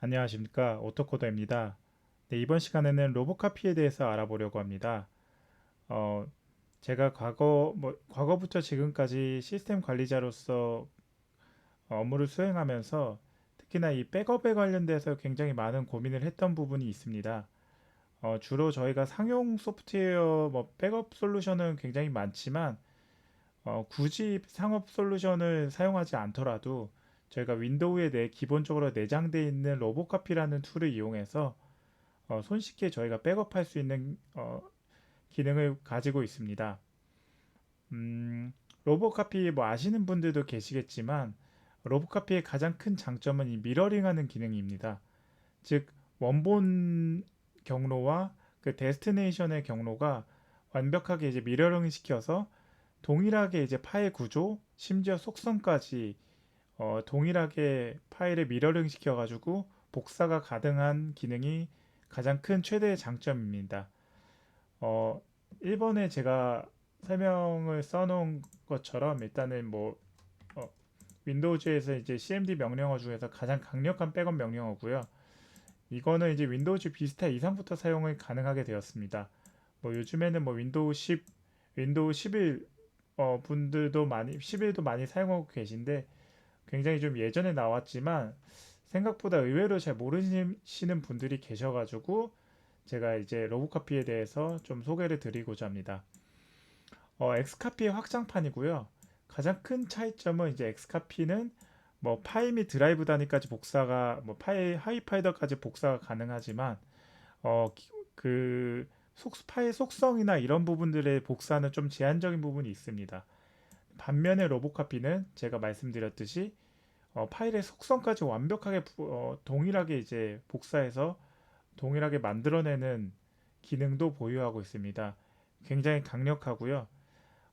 안녕하십니까 오토코더입니다. 네, 이번 시간에는 로보카피에 대해서 알아보려고 합니다. 어, 제가 과거 뭐 과거부터 지금까지 시스템 관리자로서 업무를 수행하면서 특히나 이 백업에 관련돼서 굉장히 많은 고민을 했던 부분이 있습니다. 어, 주로 저희가 상용 소프트웨어 뭐 백업 솔루션은 굉장히 많지만 어, 굳이 상업 솔루션을 사용하지 않더라도 저희가 윈도우에 내 기본적으로 내장되어 있는 로보카피라는 툴을 이용해서 어, 손쉽게 저희가 백업할 수 있는 어, 기능을 가지고 있습니다. 음, 로보카피 뭐 아시는 분들도 계시겠지만 로보카피의 가장 큰 장점은 이 미러링하는 기능입니다. 즉 원본 경로와 그 데스티네이션의 경로가 완벽하게 이제 미러링 시켜서 동일하게 이제 파일 구조, 심지어 속성까지 어, 동일하게 파일을 미러링 시켜가지고 복사가 가능한 기능이 가장 큰 최대의 장점입니다. 어, 1번에 제가 설명을 써놓은 것처럼 일단은 뭐 어, 윈도우즈에서 이제 cmd 명령어 중에서 가장 강력한 백업 명령어고요. 이거는 이제 윈도우즈 비스타 이상부터 사용이 가능하게 되었습니다. 뭐 요즘에는 뭐 윈도우 10, 윈도우 11 어, 분들도 많이 11도 많이 사용하고 계신데 굉장히 좀 예전에 나왔지만 생각보다 의외로 잘 모르시는 분들이 계셔가지고 제가 이제 로보카피에 대해서 좀 소개를 드리고자 합니다. 어, 엑스카피의 확장판이고요. 가장 큰 차이점은 이제 엑스카피는 뭐 파일 및 드라이브 단위까지 복사가 뭐 파일 하이파이더까지 복사가 가능하지만 어, 그 속, 파일 속성이나 이런 부분들의 복사는 좀 제한적인 부분이 있습니다. 반면에 로보카피는 제가 말씀드렸듯이 어, 파일의 속성까지 완벽하게 어, 동일하게 이제 복사해서 동일하게 만들어내는 기능도 보유하고 있습니다. 굉장히 강력하고요.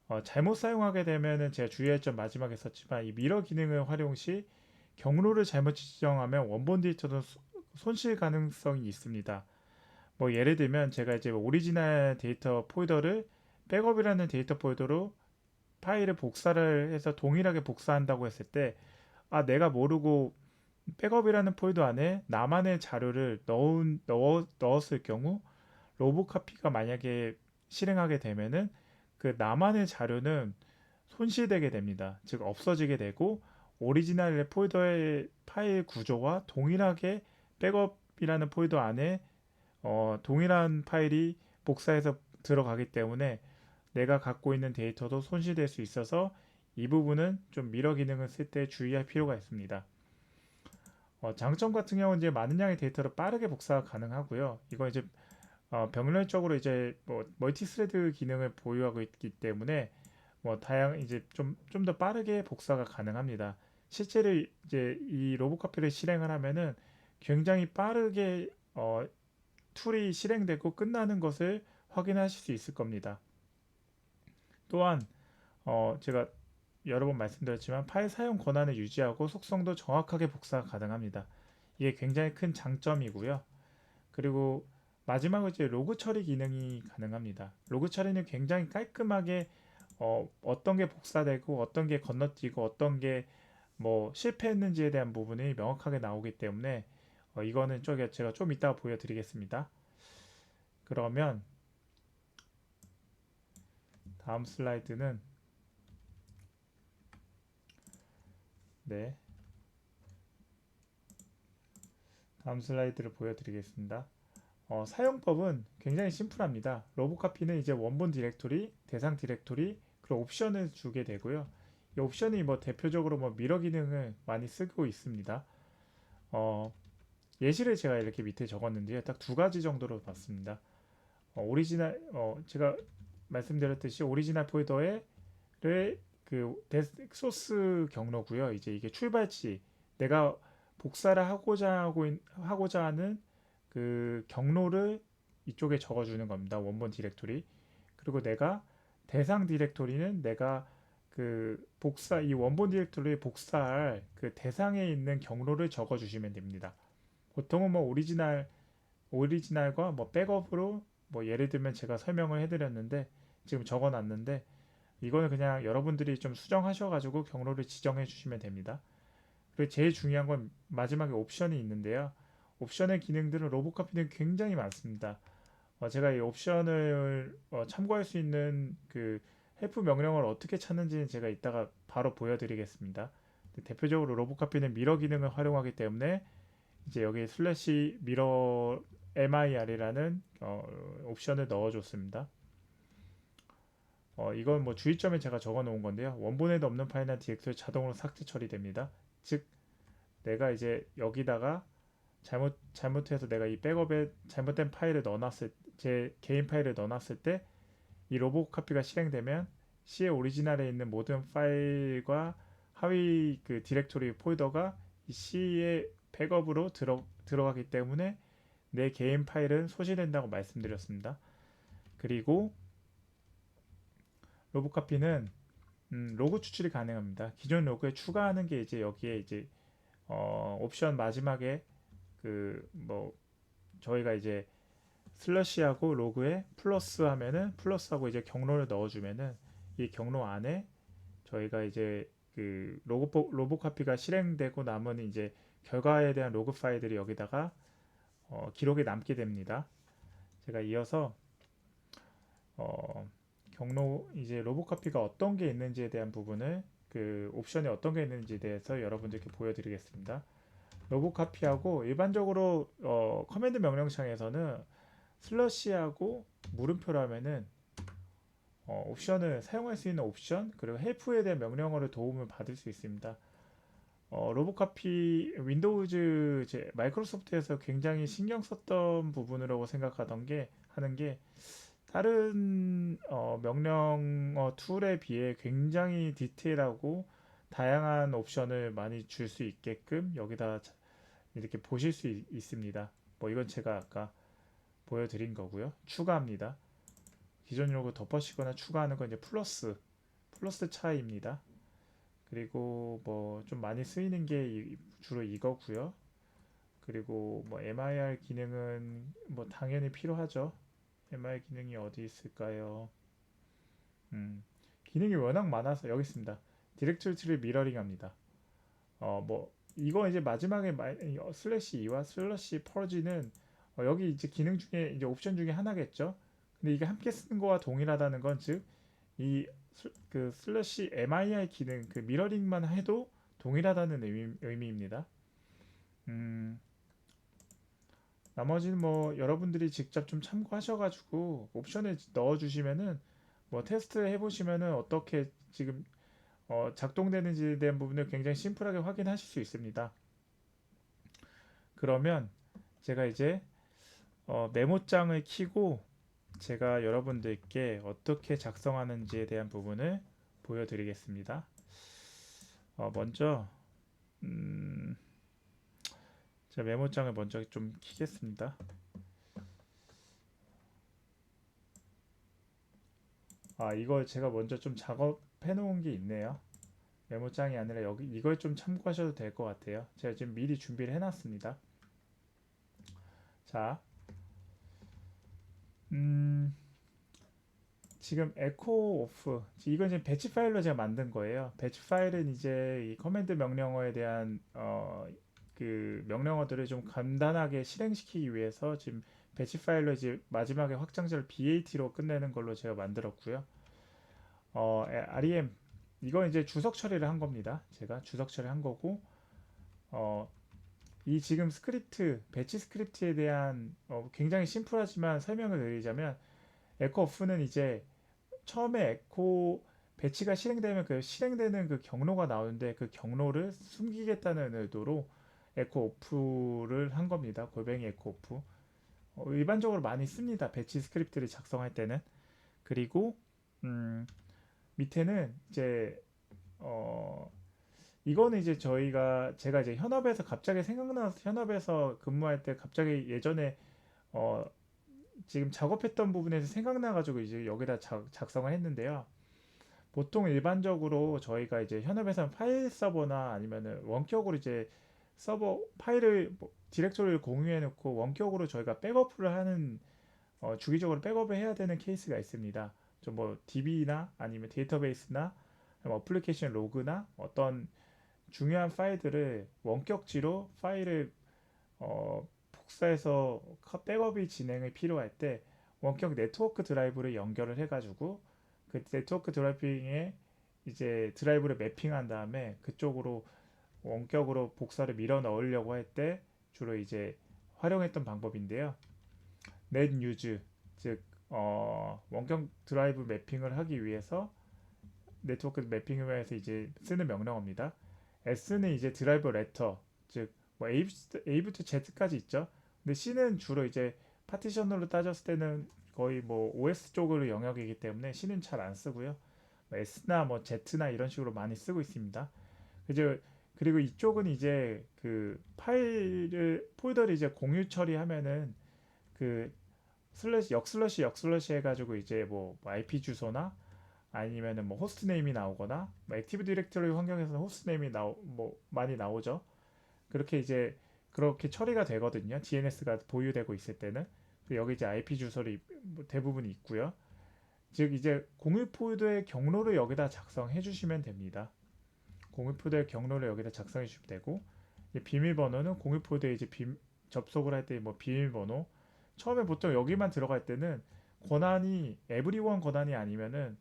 어, 잘못 사용하게 되면은 제가 주의할 점 마지막에 썼지만 이 미러 기능을 활용 시 경로를 잘못 지정하면 원본 데이터도 손실 가능성이 있습니다. 뭐 예를 들면 제가 이제 오리지널 데이터 폴더를 백업이라는 데이터 폴더로 파일을 복사를 해서 동일하게 복사한다고 했을 때, 아, 내가 모르고 백업이라는 폴더 안에 나만의 자료를 넣은, 넣어, 넣었을 경우, 로보카피가 만약에 실행하게 되면은 그 나만의 자료는 손실되게 됩니다. 즉, 없어지게 되고, 오리지널 폴더의 파일 구조와 동일하게 백업이라는 폴더 안에 어, 동일한 파일이 복사해서 들어가기 때문에 내가 갖고 있는 데이터도 손실될 수 있어서 이 부분은 좀 미러 기능을 쓸 때 주의할 필요가 있습니다. 어, 장점 같은 경우는 이제 많은 양의 데이터를 빠르게 복사가 가능하고요. 이건 이제 어, 병렬적으로 이제 뭐 멀티스레드 기능을 보유하고 있기 때문에 뭐 다양 이제 좀 좀 더 빠르게 복사가 가능합니다. 실제로 이제 이 로보카피를 실행을 하면은 굉장히 빠르게 어, 툴이 실행되고 끝나는 것을 확인하실 수 있을 겁니다. 또한 어, 제가 여러 번 말씀드렸지만 파일 사용 권한을 유지하고 속성도 정확하게 복사가 가능합니다. 이게 굉장히 큰 장점이고요. 그리고 마지막으로 이제 로그 처리 기능이 가능합니다. 로그 처리는 굉장히 깔끔하게 어, 어떤 게 복사되고 어떤 게 건너뛰고 어떤 게 뭐 실패했는지에 대한 부분이 명확하게 나오기 때문에 어, 이거는 쪽에 제가 좀 이따가 보여드리겠습니다. 그러면 다음 슬라이드는 네 다음 슬라이드를 보여드리겠습니다. 어, 사용법은 굉장히 심플합니다. 로보카피는 이제 원본 디렉토리, 대상 디렉토리, 그리고 옵션을 주게 되고요. 이 옵션이 뭐 대표적으로 뭐 미러 기능을 많이 쓰고 있습니다. 어, 예시를 제가 이렇게 밑에 적었는데요. 딱 두 가지 정도로 봤습니다. 어, 오리지널 어, 제가 말씀드렸듯이 오리지널 폴더에를 그 소스 경로고요. 이제 이게 출발지 내가 복사를 하고자 하고 하고자 하는 그 경로를 이쪽에 적어주는 겁니다. 원본 디렉토리. 그리고 내가 대상 디렉토리는 내가 그 복사 이 원본 디렉토리에 복사할 그 대상에 있는 경로를 적어주시면 됩니다. 보통은 뭐 오리지널 오리지널과 뭐 백업으로 뭐 예를 들면 제가 설명을 해드렸는데 지금 적어놨는데 이거는 그냥 여러분들이 좀 수정하셔가지고 경로를 지정해 주시면 됩니다. 그리고 제일 중요한 건 마지막에 옵션이 있는데요. 옵션의 기능들은 로봇카피는 굉장히 많습니다. 어, 제가 이 옵션을 어, 참고할 수 있는 그 헬프 명령을 어떻게 찾는지는 제가 이따가 바로 보여드리겠습니다. 대표적으로 로봇카피는 미러 기능을 활용하기 때문에 이제 여기 슬래시 미러 mir이라는 어, 옵션을 넣어줬습니다. 어, 이건 뭐 주의점에 제가 적어 놓은 건데요. 원본에도 없는 파일이나 DX를 자동으로 삭제 처리됩니다. 즉, 내가 이제 여기다가 잘못, 잘못해서 내가 이 백업에 잘못된 파일을 넣어놨을, 제 개인 파일을 넣어놨을 때, 이 로봇 카피가 실행되면 C의 오리지널에 있는 모든 파일과 하위 그 디렉토리 폴더가 이 C의 백업으로 들어, 들어가기 때문에 내 개인 파일은 소실된다고 말씀드렸습니다. 그리고 로봇 카피는 음, 로그 추출이 가능합니다. 기존 로그에 추가하는 게 이제 여기에 이제 어, 옵션 마지막에 그 뭐 저희가 이제 슬러시하고 로그에 플러스 하면은 플러스하고 이제 경로를 넣어주면은 이 경로 안에 저희가 이제 그 로고 로봇 카피가 실행되고 남은 이제 결과에 대한 로그 파일들이 여기다가 어, 기록에 남게 됩니다. 제가 이어서 어, 경로 이제 로봇 카피가 어떤 게 있는지에 대한 부분을 그 옵션에 어떤 게 있는지에 대해서 여러분들께 보여드리겠습니다. 로봇 카피하고 일반적으로 어, 커맨드 명령창에서는 슬러시하고 물음표로 하면은 어, 옵션을 사용할 수 있는 옵션 그리고 헬프에 대한 명령어를 도움을 받을 수 있습니다. 어, 로봇카피 윈도우즈 제 마이크로소프트에서 굉장히 신경 썼던 부분이라고 생각하던 게 하는 게 다른 어, 명령어 툴에 비해 굉장히 디테일하고 다양한 옵션을 많이 줄 수 있게끔 여기다 이렇게 보실 수 있, 있습니다. 뭐 이건 제가 아까 보여드린 거고요. 추가합니다. 기존 로고 덮어씌거나 추가하는 건 이제 플러스 플러스 차이입니다. 그리고 뭐 좀 많이 쓰이는 게 주로 이거고요. 그리고 뭐 MIR 기능은 뭐 당연히 필요하죠. MIR 기능이 어디 있을까요? 음, 기능이 워낙 많아서 여기 있습니다. 디렉토리 트리 미러링 합니다. 어, 뭐 이거 이제 마지막에 어, 슬래시 2와 슬래시 퍼지는 어, 여기 이제 기능 중에 이제 옵션 중에 하나겠죠. 근데 이게 함께 쓰는 거와 동일하다는 건 즉 이 그 슬래시 mir 기능 그 미러링만 해도 동일하다는 의미, 의미입니다. 음, 나머지는 뭐 여러분들이 직접 좀 참고하셔가지고 옵션에 넣어주시면은 뭐 테스트 해보시면은 어떻게 지금 어, 작동되는지에 대한 부분을 굉장히 심플하게 확인하실 수 있습니다. 그러면 제가 이제 어, 메모장을 키고 제가 여러분들께 어떻게 작성하는지에 대한 부분을 보여드리겠습니다. 어, 먼저 음, 메모장을 먼저 좀 키겠습니다. 아, 이걸 제가 먼저 좀 작업해 놓은 게 있네요. 메모장이 아니라 여기 이걸 좀 참고하셔도 될 것 같아요. 제가 지금 미리 준비를 해놨습니다. 자, 음, 지금 에코 오프 이건 지금 배치 파일로 제가 만든 거예요. 배치 파일은 이제 이 커맨드 명령어에 대한 어, 그 명령어들을 좀 간단하게 실행시키기 위해서 지금 배치 파일로 이제 마지막에 확장자를 BAT로 끝내는 걸로 제가 만들었고요. 어, REM 이건 이제 주석 처리를 한 겁니다. 제가 주석 처리 한 거고 어, 이 지금 스크립트 배치 스크립트에 대한 어, 굉장히 심플하지만 설명을 드리자면 에코 오프는 이제 처음에 에코 배치가 실행되면 그 실행되는 그 경로가 나오는데 그 경로를 숨기겠다는 의도로 에코 오프를 한 겁니다. 골뱅이 에코 오프. 어, 일반적으로 많이 씁니다. 배치 스크립트를 작성할 때는. 그리고 음, 밑에는 이제 어 이거는 이제 저희가 제가 이제 현업에서 갑자기 생각나서 현업에서 근무할 때 갑자기 예전에 어 지금 작업했던 부분에서 생각나가지고 이제 여기다 작, 작성을 했는데요. 보통 일반적으로 저희가 이제 현업에서는 파일 서버나 아니면은 원격으로 이제 서버 파일을 뭐 디렉토리를 공유해 놓고 원격으로 저희가 백업을 하는 어, 주기적으로 백업을 해야 되는 케이스가 있습니다. 좀 뭐 DB나 아니면 데이터베이스나 어플리케이션 로그나 어떤 중요한 파일들을 원격지로 파일을 어, 복사해서 카- 백업이 진행이 필요할 때 원격 네트워크 드라이브를 연결을 해가지고 그 네트워크 드라이빙에 이제 드라이브를 매핑한 다음에 그쪽으로 원격으로 복사를 밀어 넣으려고 할 때 주로 이제 활용했던 방법인데요. use 즉 어, 원격 드라이브 매핑을 하기 위해서 네트워크 매핑을 위해서 이제 쓰는 명령어입니다. S는 이제 드라이버 레터 즉 뭐 A부터, A부터 Z까지 있죠. 근데 C는 주로 이제 파티션으로 따졌을 때는 거의 뭐 OS 쪽으로 영역이기 때문에 C는 잘 안 쓰고요. 뭐 S나 뭐 Z나 이런 식으로 많이 쓰고 있습니다. 그죠? 그리고 이쪽은 이제 그 파일을 폴더를 이제 공유 처리하면은 그 슬래시 역 슬래시 역 슬래시 해가지고 이제 뭐 IP 주소나 아니면은 뭐 호스트 네임이 나오거나 뭐 액티브 디렉터리 환경에서 호스트 네임이 나오 뭐 많이 나오죠. 그렇게 이제 그렇게 처리가 되거든요. DNS가 보유되고 있을 때는 그리고 여기 이제 IP 주소를 뭐 대부분 있고요. 즉 이제 공유 폴더의 경로를 여기다 작성해 주시면 됩니다. 공유 폴더의 경로를 여기다 작성해 주시면 되고 비밀번호는 공유 폴더에 이제 비, 접속을 할 때 뭐 비밀번호 처음에 보통 여기만 들어갈 때는 권한이 에브리원 권한이 아니면은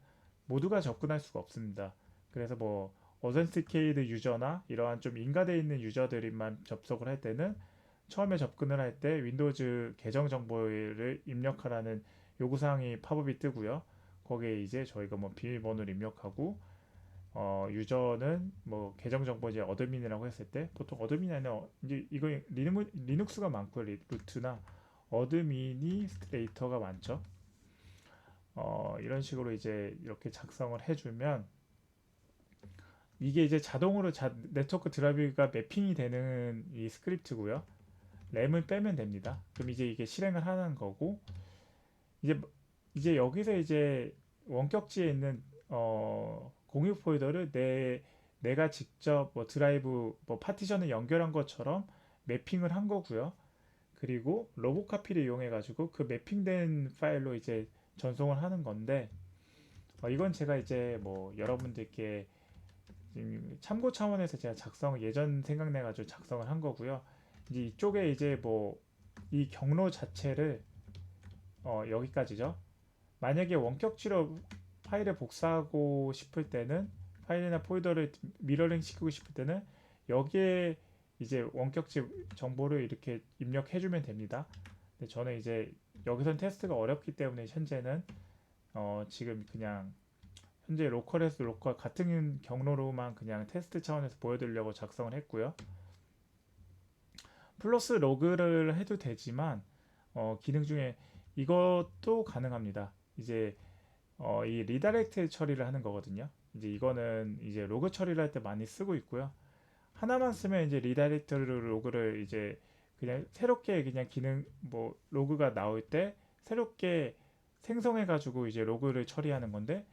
모두가 접근할 수가 없습니다. 그래서 뭐 어센티케이드 유저나 이러한 좀 인가되어 있는 유저들만 접속을 할 때는 처음에 접근을 할 때 윈도우즈 계정 정보를 입력하라는 요구사항이 팝업이 뜨고요. 거기에 이제 저희가 뭐 비밀번호를 입력하고 어, 유저는 뭐 계정 정보 이제 어드민이라고 했을 때 보통 어드민이 아니라 어, 이제 이거 리눅스가 많고요. 리- 루트나 어드미니스트레이터가 많죠. 어, 이런 식으로 이제 이렇게 작성을 해주면 이게 이제 자동으로 자, 네트워크 드라이브가 매핑이 되는 이 스크립트고요. 램을 빼면 됩니다. 그럼 이제 이게 실행을 하는 거고 이제 이제 여기서 이제 원격지에 있는 어, 공유 폴더를 내 내가 직접 뭐 드라이브 뭐 파티션을 연결한 것처럼 매핑을 한 거고요. 그리고 로보카피를 이용해 가지고 그 매핑된 파일로 이제 전송을 하는 건데 어, 이건 제가 이제 뭐 여러분들께 참고 차원에서 제가 작성 예전 생각내 가지고 작성을 한 거고요. 이제 이쪽에 이제 뭐 이 경로 자체를 어, 여기까지죠. 만약에 원격지로 파일을 복사하고 싶을 때는 파일이나 폴더를 미러링 시키고 싶을 때는 여기에 이제 원격지 정보를 이렇게 입력해주면 됩니다. 근데 저는 이제 여기선 테스트가 어렵기 때문에 현재는 어 지금 그냥 현재 로컬에서 로컬 같은 경로로만 그냥 테스트 차원에서 보여드리려고 작성을 했고요. 플러스 로그를 해도 되지만 어 기능 중에 이것도 가능합니다. 이제 어, 이 리다렉트 처리를 하는 거거든요. 이제 이거는 이제 로그 처리를 할 때 많이 쓰고 있고요. 하나만 쓰면 이제 리다렉트 로그를 이제 그냥 새롭게 그냥 기능 뭐 로그가 나올 때 새롭게 생성해 가지고 이제 로그를 처리하는 건데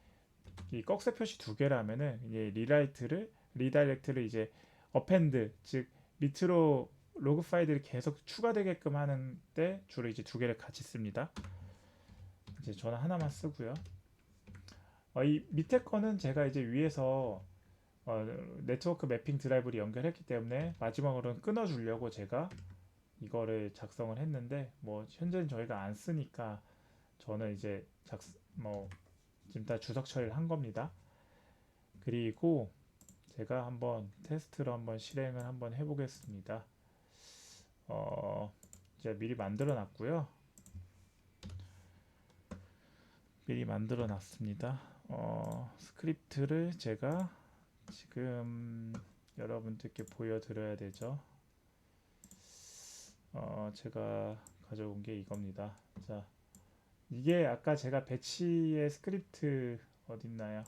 이 꺽쇠 표시 두 개라면은 이제 리라이트를 리다렉트를 이제 어펜드 즉 밑으로 로그 파일들이 계속 추가되게끔 하는 때 주로 이제 두 개를 같이 씁니다. 이제 저는 하나만 쓰고요. 어, 이 밑에 거는 제가 이제 위에서 어, 네트워크 매핑 드라이브를 연결했기 때문에 마지막으로는 끊어주려고 제가 이거를 작성을 했는데 뭐 현재는 저희가 안 쓰니까 저는 이제 작, 뭐 지금 다 주석 처리를 한 겁니다. 그리고 제가 한번 테스트로 한번 실행을 한번 해보겠습니다. 어, 제가 미리 만들어 놨고요. 미리 만들어 놨습니다. 어, 스크립트를 제가 지금 여러분들께 보여드려야 되죠. 어, 제가 가져온 게 이겁니다. 자, 이게 아까 제가 배치의 스크립트 어딨나요?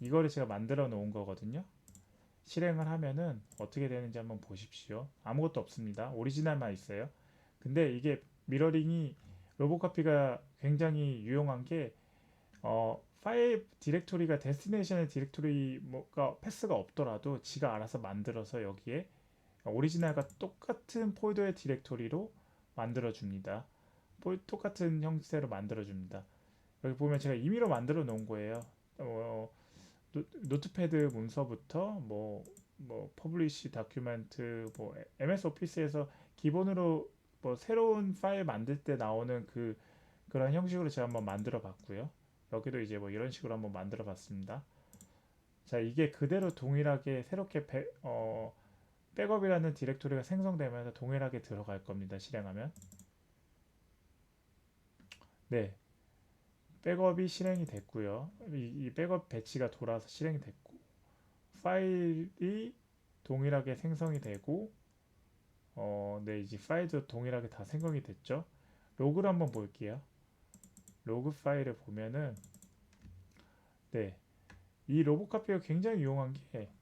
이거를 제가 만들어 놓은 거거든요. 실행을 하면은 어떻게 되는지 한번 보십시오. 아무것도 없습니다. 오리지널만 있어요. 근데 이게 미러링이 로보카피가 굉장히 유용한 게 어, 파일 디렉토리가 데스티네이션의 디렉토리 뭐가 패스가 없더라도 지가 알아서 만들어서 여기에 오리지널과 똑같은 폴더의 디렉토리로 만들어 줍니다. 폴 똑같은 형태로 만들어 줍니다. 여기 보면 제가 임의로 만들어 놓은 거예요. 어, 노, 노트패드 문서부터 뭐, 뭐, 퍼블리시 다큐멘트, 뭐, MS 오피스에서 기본으로 뭐 새로운 파일 만들 때 나오는 그 그런 형식으로 제가 한번 만들어 봤고요. 여기도 이제 뭐 이런 식으로 한번 만들어 봤습니다. 자, 이게 그대로 동일하게 새롭게 배, 어, 백업이라는 디렉토리가 생성되면서 동일하게 들어갈 겁니다. 실행하면. 네. 백업이 실행이 됐고요. 이, 이 백업 배치가 돌아서 실행이 됐고 파일이 동일하게 생성이 되고 어, 네, 이제 파일도 동일하게 다 생성이 됐죠. 로그를 한번 볼게요. 로그 파일을 보면은 네, 이 로보카피가 굉장히 유용한 게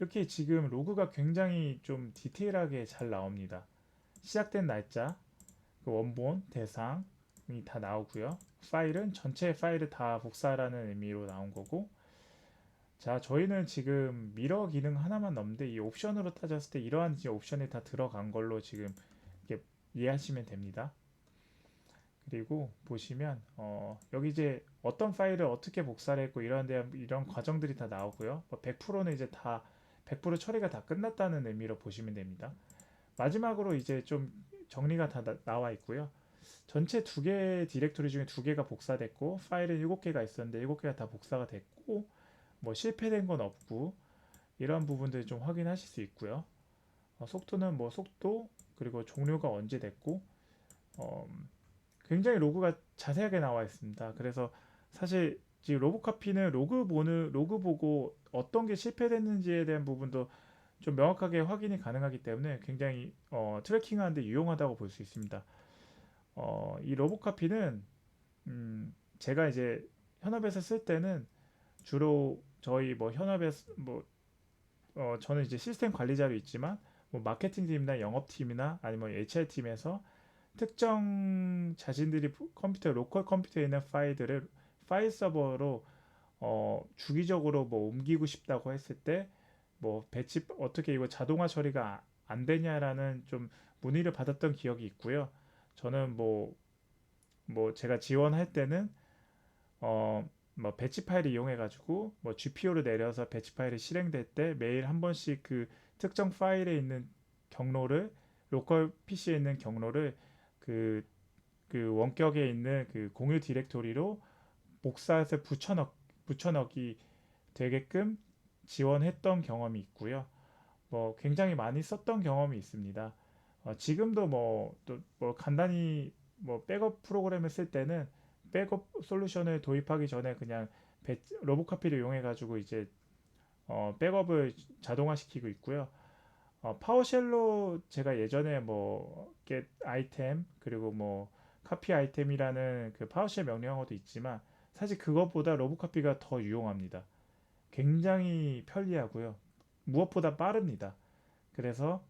이렇게 지금 로그가 굉장히 좀 디테일하게 잘 나옵니다. 시작된 날짜, 그 원본, 대상이 다 나오고요. 파일은 전체 파일을 다 복사하라는 의미로 나온 거고 자 저희는 지금 미러 기능 하나만 넣는데 이 옵션으로 따졌을 때 이러한 옵션이 다 들어간 걸로 지금 이해하시면 됩니다. 그리고 보시면 어, 여기 이제 어떤 파일을 어떻게 복사를 했고 이런 데 이런 과정들이 다 나오고요. 뭐 100%는 이제 다 100% 처리가 다 끝났다는 의미로 보시면 됩니다. 마지막으로 이제 좀 정리가 다 나, 와 있고요. 전체 두 개 디렉토리 중에 두 개가 복사됐고 파일은 일곱 개가 있었는데 일곱 개가 다 복사가 됐고 뭐 실패된 건 없고 이런 부분들 좀 확인하실 수 있고요. 어, 속도는 뭐 속도 그리고 종료가 언제 됐고 어, 굉장히 로그가 자세하게 나와 있습니다. 그래서 사실 지금 로보카피는 로그 보는 로그 보고 어떤 게 실패됐는지에 대한 부분도 좀 명확하게 확인이 가능하기 때문에 굉장히 어, 트래킹하는데 유용하다고 볼 수 있습니다. 어, 이 로보카피는 음, 제가 이제 현업에서 쓸 때는 주로 저희 뭐 현업에서 뭐 어, 저는 이제 시스템 관리자로 있지만 뭐 마케팅 팀이나 영업 팀이나 아니면 HR 팀에서 특정 자신들이 컴퓨터 로컬 컴퓨터에 있는 파일들을 파일 서버로 어, 주기적으로 뭐 옮기고 싶다고 했을 때 뭐 배치 어떻게 이거 자동화 처리가 안 되냐라는 좀 문의를 받았던 기억이 있고요. 저는 뭐, 뭐 제가 지원할 때는 어, 뭐 배치 파일을 이용해 가지고 뭐 GPO를 내려서 배치 파일이 실행될 때 매일 한 번씩 그 특정 파일에 있는 경로를 로컬 PC에 있는 경로를 그, 그 원격에 있는 그 공유 디렉토리로 복사해서 붙여넣, 붙여넣기 되게끔 지원했던 경험이 있고요. 뭐 굉장히 많이 썼던 경험이 있습니다. 어, 지금도 뭐 또 뭐 간단히 뭐 백업 프로그램을 쓸 때는 백업 솔루션을 도입하기 전에 그냥 로보카피를 이용해 가지고 이제 어, 백업을 자동화시키고 있고요. 어, 파워쉘로 제가 예전에 뭐 get 아이템 그리고 뭐 카피 아이템이라는 그 파워쉘 명령어도 있지만 사실 그것보다 로보카피가 더 유용합니다. 굉장히 편리하고요. 무엇보다 빠릅니다. 그래서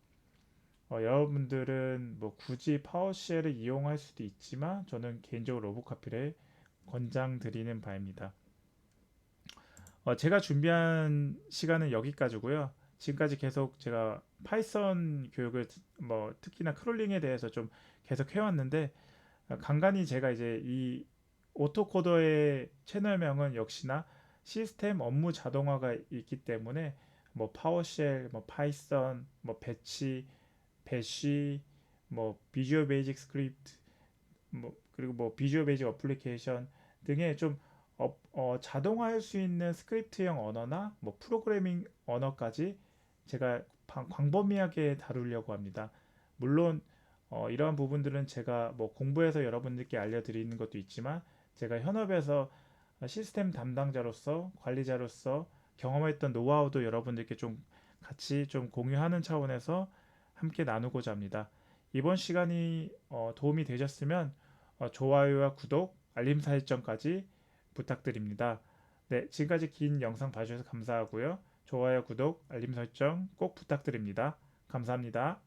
어, 여러분들은 뭐 굳이 파워쉘을 이용할 수도 있지만 저는 개인적으로 로보카피를 권장드리는 바입니다. 어, 제가 준비한 시간은 여기까지고요. 지금까지 계속 제가 파이썬 교육을 뭐 특히나 크롤링에 대해서 좀 계속 해왔는데 어, 간간히 제가 이제 이 오토코더의 채널명은 역시나 시스템 업무 자동화가 있기 때문에 뭐 파워쉘, 뭐 파이썬, 뭐 배치 배쉬, 뭐 비주얼 베이직 스크립트, 뭐 그리고 뭐 비주얼 베이직 어플리케이션 등의 좀 어, 어, 자동화할 수 있는 스크립트형 언어나 뭐 프로그래밍 언어까지 제가 광범위하게 다루려고 합니다. 물론 어, 이러한 부분들은 제가 뭐 공부해서 여러분들께 알려드리는 것도 있지만 제가 현업에서 시스템 담당자로서 관리자로서 경험했던 노하우도 여러분들께 좀 같이 좀 공유하는 차원에서 함께 나누고자 합니다. 이번 시간이 어, 도움이 되셨으면 어, 좋아요와 구독, 알림 설정까지 부탁드립니다. 네, 지금까지 긴 영상 봐주셔서 감사하고요. 좋아요, 구독, 알림 설정 꼭 부탁드립니다. 감사합니다.